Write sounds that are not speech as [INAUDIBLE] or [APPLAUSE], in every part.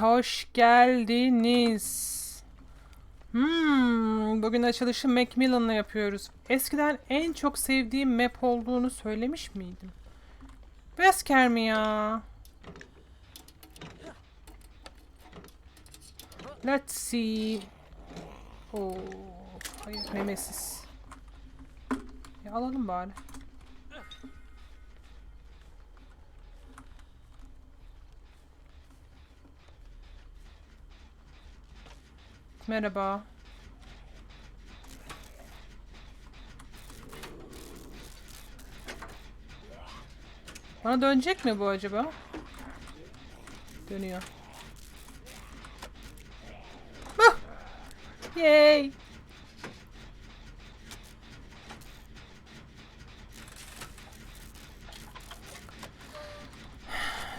hoş geldiniz. Hmm, bugün açılışı Macmillan'la yapıyoruz. Eskiden en çok sevdiğim map olduğunu söylemiş miydim? Wesker mi ya? Let's see. Oo, hayır memesiz. Ya alalım bari. Merhaba. Bana dönecek mi bu acaba? Dönüyor. Ah! Yay! [SIGHS]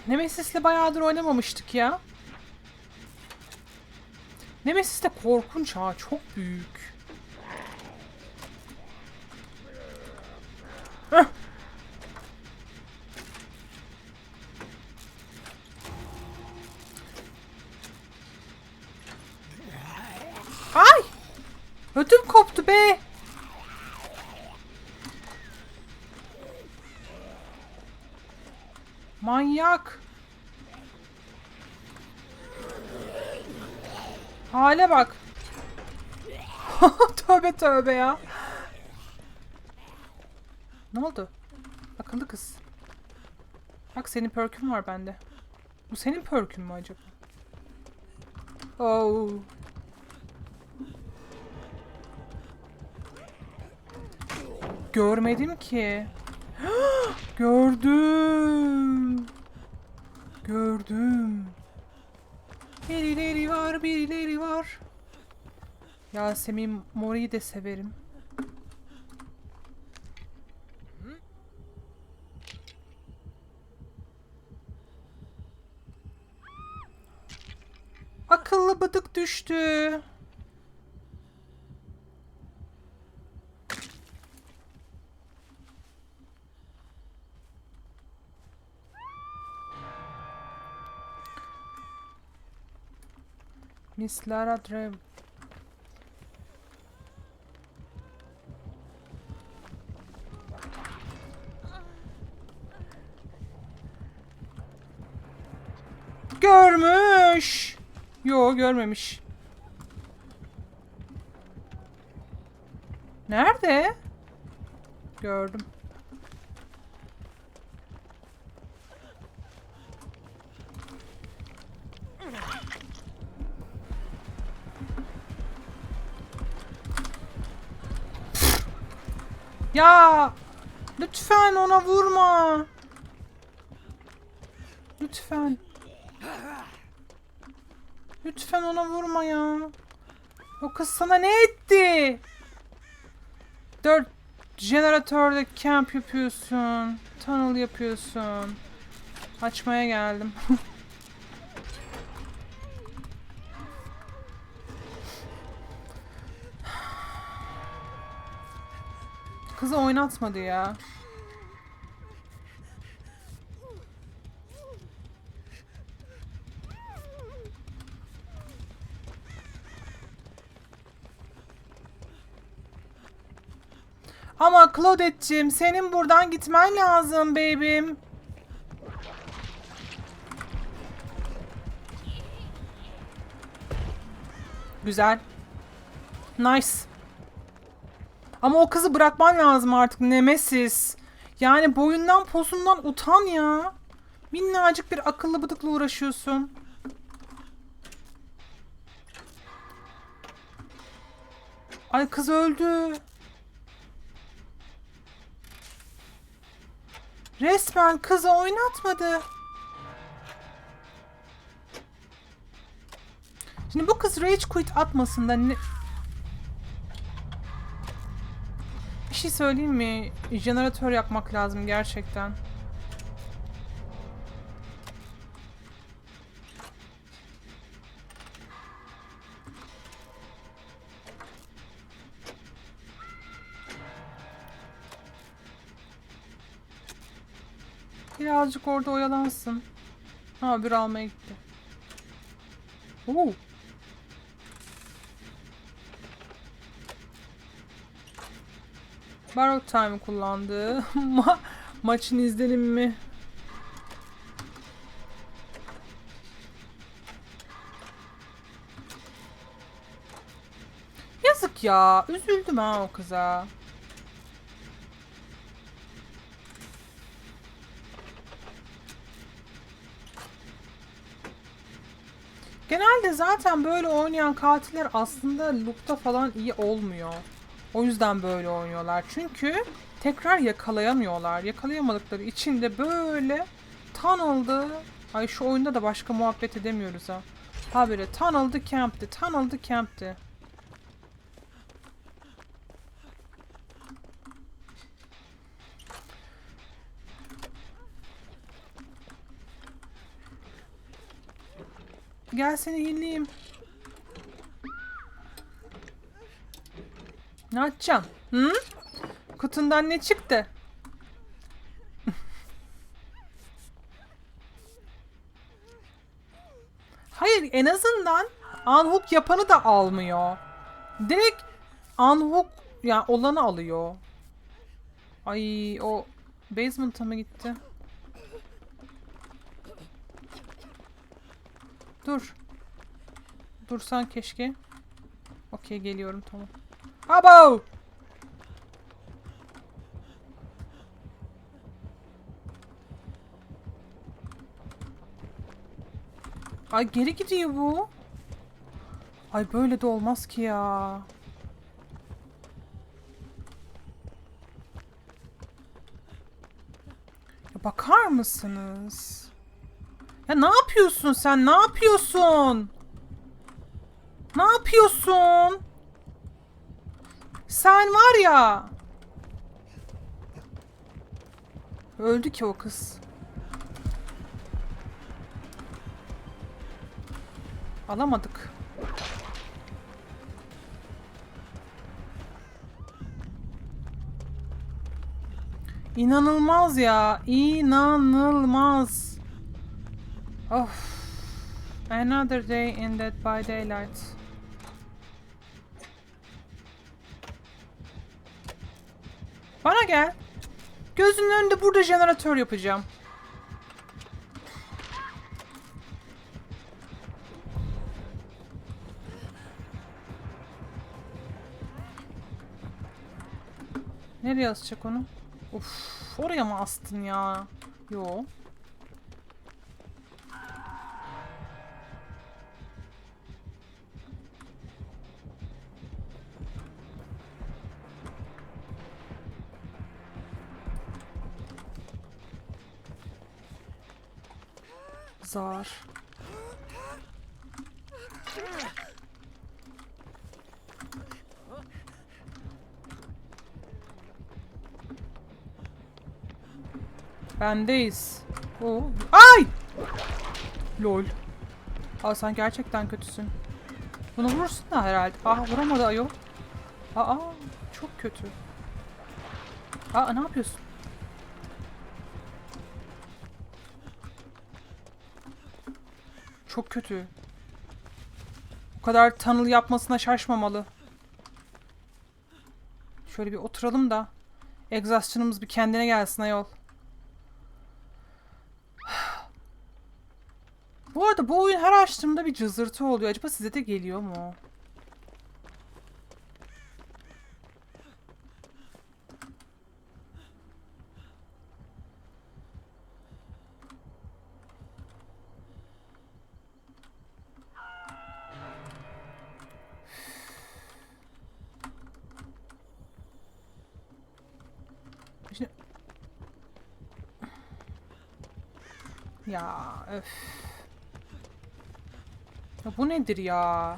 Nemesis'le bayağıdır oynamamıştık ya. Nemesis de korkunç ha. Çok büyük. Heh. Ay! Ödüm koptu be. Manyak. Hale bak. [LAUGHS] tövbe tövbe ya. Ne oldu? Akıllı kız. Bak senin perkün var bende. Bu senin perkün mü acaba? Oh. Görmedim ki. [GASPS] Gördüm. Gördüm. Birileri var, birileri var. Yasemin Mori'yi de severim. Akıllı bıdık düştü. Miss Lara Drew. Görmüş. Yo görmemiş. Nerede? Gördüm. Ya lütfen ona vurma. Lütfen. Lütfen ona vurma ya. O kız sana ne etti? Dört jeneratörde camp yapıyorsun. Tunnel yapıyorsun. Açmaya geldim. [LAUGHS] Kızı oynatmadı ya. Ama Claudette'cim senin buradan gitmen lazım baby'm. Güzel. Nice. Ama o kızı bırakman lazım artık Nemesis. Yani boyundan posundan utan ya. Minnacık bir akıllı bıdıkla uğraşıyorsun. Ay kız öldü. Resmen kızı oynatmadı. Şimdi bu kız rage quit atmasın da ne... şey söyleyeyim mi? Jeneratör yakmak lazım gerçekten. Birazcık orada oyalansın. Ha bir almaya gitti. Oo. Borrow time kullandı. [LAUGHS] Ma maçın izlenimi. Yazık ya. Üzüldüm ha o kıza. Genelde zaten böyle oynayan katiller aslında loop'ta falan iyi olmuyor. O yüzden böyle oynuyorlar. Çünkü tekrar yakalayamıyorlar. Yakalayamadıkları için de böyle tunnel'dı. Ay şu oyunda da başka muhabbet edemiyoruz ha. Habire tunnel'dı camp'ti, tunnel'dı camp'ti. Gel seni yenileyim. Ne açacaksın? Hı? Kutundan ne çıktı? Hayır en azından unhook yapanı da almıyor. Direkt unhook ya yani olanı alıyor. Ay o basement'a mı gitti? Dur. Dursan keşke. Okey geliyorum tamam. Abo! Ay geri gidiyor bu. Ay böyle de olmaz ki ya. Ya bakar mısınız? Ya ne yapıyorsun sen? Ne yapıyorsun? Ne yapıyorsun? Sen var ya. Öldü ki o kız. Alamadık. İnanılmaz ya. İnanılmaz. Of. Another day in Dead by Daylight. Bana gel. Gözünün önünde burada jeneratör yapacağım. Nereye asacak onu? Of, oraya mı astın ya? Yo. Zar. Bendeyiz. Oo. Ay! Lol. Aa sen gerçekten kötüsün. Bunu vurursun da herhalde. Aa vuramadı ayol. Aa çok kötü. Aa ne yapıyorsun? Çok kötü. O kadar tunnel yapmasına şaşmamalı. Şöyle bir oturalım da egzastçınımız bir kendine gelsin ayol. [SIGHS] Bu arada bu oyun her açtığımda bir cızırtı oluyor. Acaba size de geliyor mu? Şimdi... Ya öf. Ya bu nedir ya?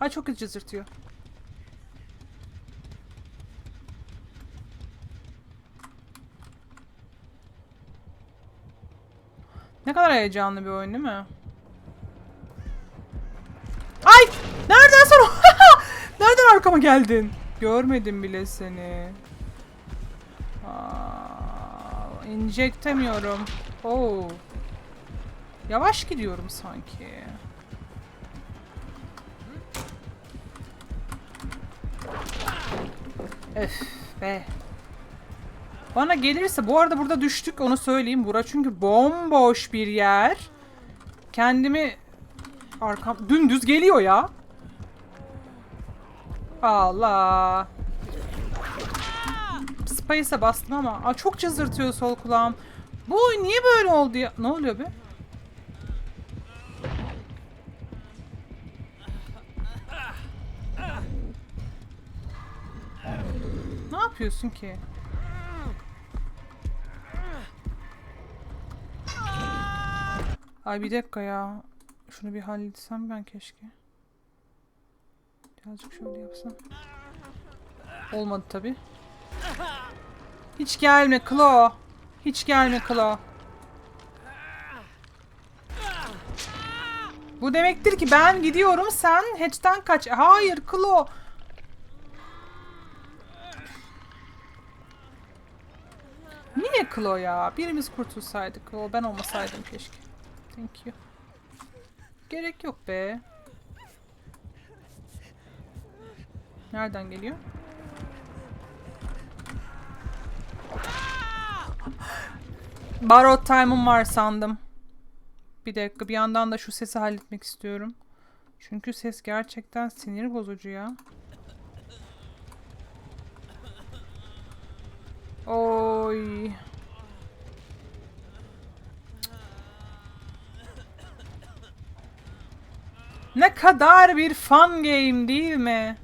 Ay çok kötü cızırtıyor. Ne kadar heyecanlı bir oyun değil mi? Ay! Nereden sen? [LAUGHS] Nereden arkama geldin? Görmedim bile seni. Aa, injektemiyorum. Oo. Yavaş gidiyorum sanki. Öf be. Bana gelirse bu arada burada düştük onu söyleyeyim. Bura çünkü bomboş bir yer. Kendimi arkam dümdüz geliyor ya. Allah. Space'e bastım ama Aa, çok cızırtıyor sol kulağım. Bu oyun niye böyle oldu ya? Ne oluyor be? Ne yapıyorsun ki? Ay bir dakika ya. Şunu bir halletsem ben keşke. Birazcık şöyle yapsam. Olmadı tabi. Hiç gelme Klo. Hiç gelme Klo. Bu demektir ki ben gidiyorum sen hatch'ten kaç. Hayır Klo. Niye Klo ya? Birimiz kurtulsaydı Klo. Ben olmasaydım keşke. Thank you. Gerek yok be. Nereden geliyor? Borrowed time'ım var sandım. Bir dakika bir yandan da şu sesi halletmek istiyorum. Çünkü ses gerçekten sinir bozucu ya. Oy. Ne kadar bir fun game değil mi?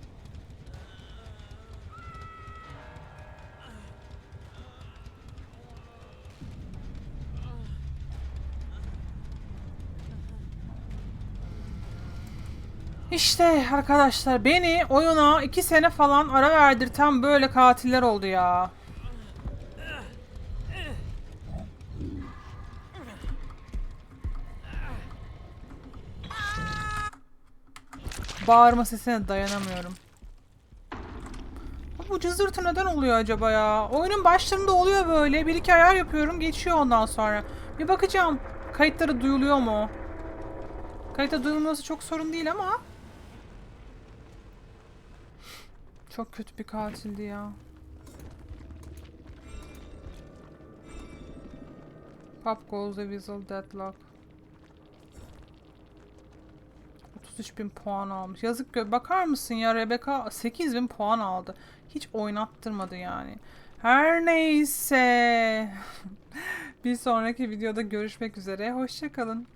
İşte arkadaşlar beni oyuna iki sene falan ara verdirten böyle katiller oldu ya. Bağırma sesine dayanamıyorum. Bu cızırtı neden oluyor acaba ya? Oyunun başlarında oluyor böyle. Bir iki ayar yapıyorum geçiyor ondan sonra. Bir bakacağım. Kayıtları duyuluyor mu? Kayıtta duyulması çok sorun değil ama. Çok kötü bir katildi ya. Pop goes the whistle deadlock. 33 bin puan almış. Yazık gö- bakar mısın ya Rebecca 8 bin puan aldı. Hiç oynattırmadı yani. Her neyse. [LAUGHS] bir sonraki videoda görüşmek üzere. Hoşçakalın.